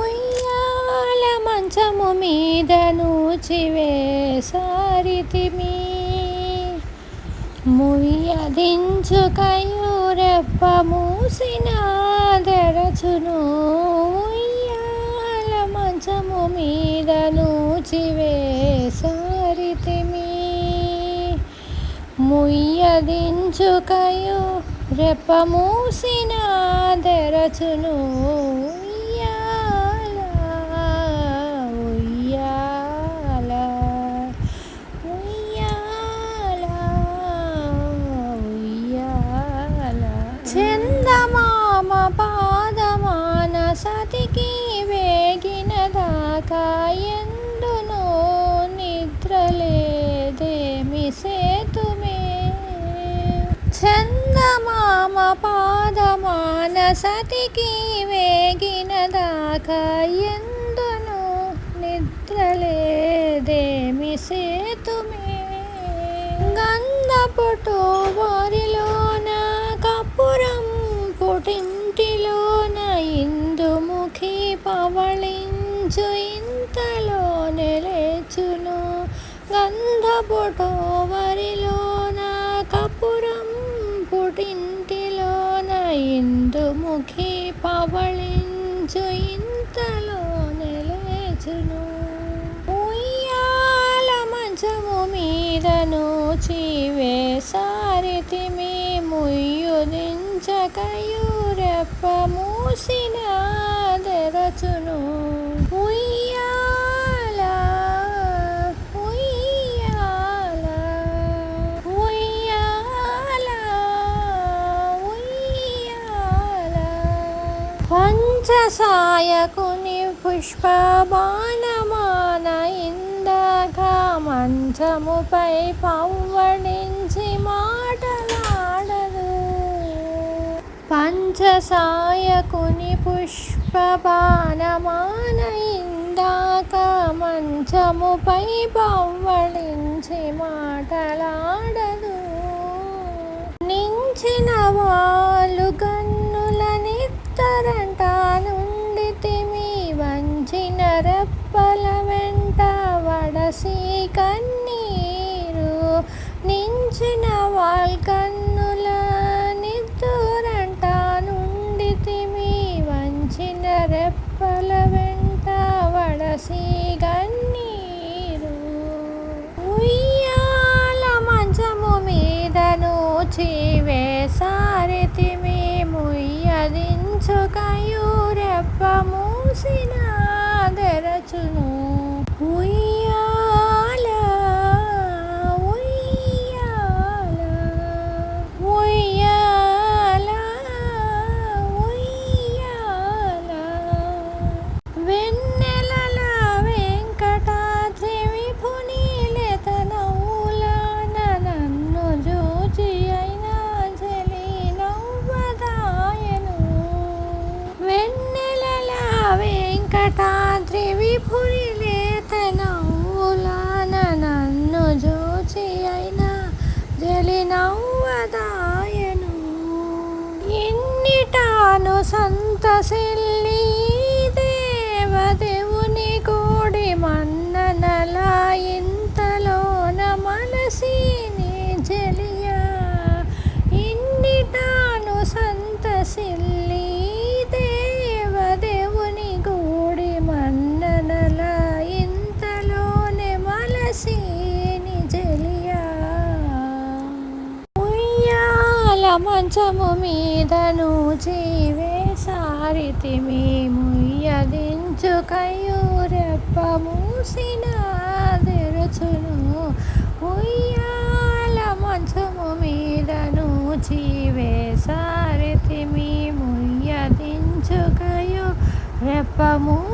ఉయ్యాల మంచము మీద నూచివేసారితిమి ముయ్యదించుకయూరెప్ప మూసిన తెరచును. ఉయ్యాల మంచము మీద నూచివేసారితిమి ముయ్యదించుకయు రెప్ప మూసిన తెరచును. చందమామ పాదమాన సతికి వేగిన దాకా ఎందునో నిద్రలేదేమి సేతుమే. చందమామ పాదమాన సతికి వేగిన దాకా ఎందును నిద్రలేదేమి సేతుమే. గంధపుటు వారిలోన ఇందుముఖి పవళించు ఇంతలో నిలేచును గంధపుటు వరిలోన కపురం పుటింటిలోన ఇందుముఖి పవళించు ఇంతలో నిలేచును ఉయ్యాల మంచము మీదను చీవేసారితిమి ముయ్యుదించకయూరెప్ప మూసినా పంచసాయకుని పుష్పబాణమాన ఇందాక మంచముపై పవ్వడించి మాటలాడదు. పంచసాయకుని పుష్పబాణమాన ఇందాక మంచముపై పవ్వడించి మాటలాడదు. నించినవా రెప్పల వెంట వడసి కన్నీరు నించిన వాల్కన్నుల కన్నుల నుండి తిమి వంచిన రెప్పల వెంట వడసి కన్నీరు. ఉయ్యాల మంచము మీదను చీవేసారితి మేము ముయ్యదించుకయూరెప్ప మూసిన తెరచును ఉయ్యాల ఉయ్యాల ఉయ్యాల ఉయ్యాల. వెన్నెలల వెంకటాద్రి విభుని లెతనౌలాన నన్ను జోచి అయినా జలి నవ్వదాయను. వెన్నెలల వెంకటాద్రి విభుని లేతనౌలాన నన్ను జోచి అయినా జలినవ్వదాయను ఎన్నిటాను సంతసిల్లి ప్రపంచము మీదను జీవే సారితి మేము యదించుకయూరెప్ప మూసిన తెరచును. ఉయ్యాల మంచము మీదను జీవేసారితి మేము యదించుకయు రెప్ప మూసిన